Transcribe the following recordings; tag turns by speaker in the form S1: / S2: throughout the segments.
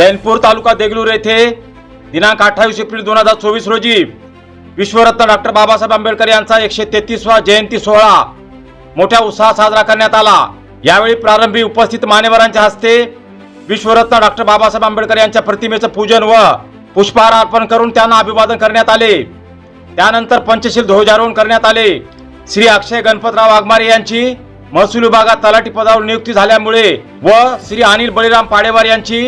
S1: चैनपूर तालुका देगलूर येथे दिनांक अठ्ठावीस एप्रिल दोन हजार चोवीस रोजी विश्वरत्न डॉक्टर बाबासाहेब आंबेडकर यांचा एकशे तेहतीसवा जयंती सोहळा मोठ्या उत्साहात साजरा करण्यात आला. यावेळी प्रारंभी उपस्थित मान्यवरांच्या हस्ते विश्वरत्न डॉक्टर बाबासाहेब आंबेडकर यांच्या प्रतिमेचं पूजन व पुष्पहार अर्पण करून त्यांना अभिवादन करण्यात आले. त्यानंतर पंचशील ध्वजारोहण करण्यात आले. श्री अक्षय गणपतराव आगमारे यांची महसूल विभागात तलाठी पदावर नियुक्ती झाल्यामुळे व श्री अनिल बळीराम पाडेवार यांची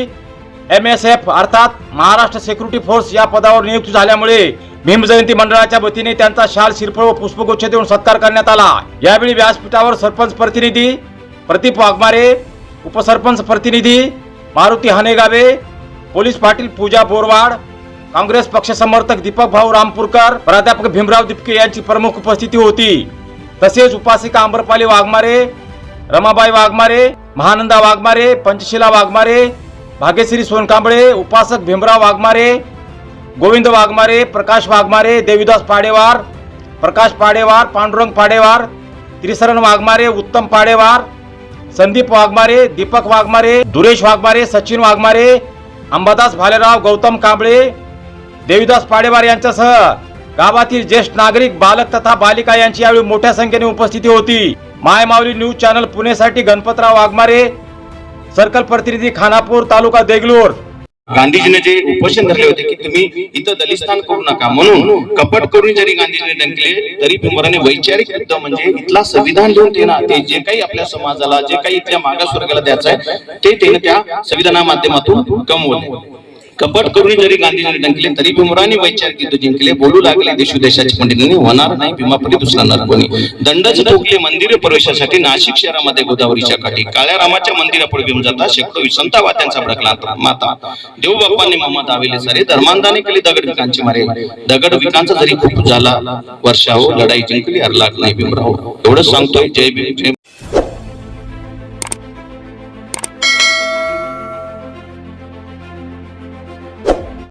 S1: एम एस एफ अर्थात महाराष्ट्र सेक्युरिटी फोर्स या पदावर नियुक्ती झाल्यामुळे भीम जयंती मंडळाच्या वतीने त्यांचा शाल शिरफळ व पुष्पगुच्छ देऊन सत्कार करण्यात आला. यावेळी व्यासपीठावर सरपंच प्रतिनिधी प्रदीप वाघमारे उपसरपंच प्रतिनिधी मारुती हनेगावे पोलीस पाटील पूजा बोरवाड काँग्रेस पक्ष समर्थक दीपक भाऊ रामपूरकर प्राध्यापक भीमराव दिपके यांची प्रमुख उपस्थिती होती. तसेच उपासिका आंबरपाली वाघमारे रमाबाई वाघमारे महानंदा वाघमारे पंचशिला वाघमारे भाग्यश्री सोनकांबळे उपासक भीमराव वाघमारे गोविंद वाघमारे प्रकाश वाघमारे देवीदास पाडेवार प्रकाश पाडेवार पांडुरंग पाडेवार त्रिसरण वाघमारे उत्तम पाडेवार संदीप वाघमारे दीपक वाघमारे दुरेश वाघमारे सचिन वाघमारे अंबादास भालेराव गौतम कांबळे देवीदास पाडेवार यांच्यासह गावातील ज्येष्ठ नागरिक बालक तथा बालिका यांची यावेळी मोठ्या संख्येने उपस्थिती होती. माय माऊली न्यूज चॅनल पुणेसाठी गणपतराव वाघमारे सर्कल प्रतिनिधी खानापूर तालुका देगलूर.
S2: गांधीजीने जे उपोषण धरले होते की तुम्ही इथं दलिस्थान करू नका म्हणून कपट करून जरी गांधीजीने डंकले तरी भीमराने वैचारिक युद्ध म्हणजे इथला संविधान लिहून ते ना ते जे काही आपल्या समाजाला जे काही इथल्या मागासवर्गाला द्यायचं आहे ते त्याने त्या संविधाना माध्यमातून कमवले. कपट करून जरी गांधीजीने डंकले तरी भीमराने वैचारिक युद्ध जिंकले. बोलू लागले देशोदेशाच्या पंडितांनी होणार नाही भीमापरी दुसरणार कोणी. दंडच ठोकले मंदिर प्रवेशासाठी नाशिक शहरामध्ये गोदावरीच्या काठी. काळ्या रामाच्या मंदिरापुढे घेऊन जाता शेकडो विसंतावाद्यांचा भडकला माता. देव बाप्पांनी मम्मा दाविले सारे धर्मांधाने केली दगड विकांची मारे. दगड विकांचा जरी खूप झाला वर्षाहो लढाई जिंकली अरलाग नाही भीमराव हो. एवढंच सांगतोय जय भीम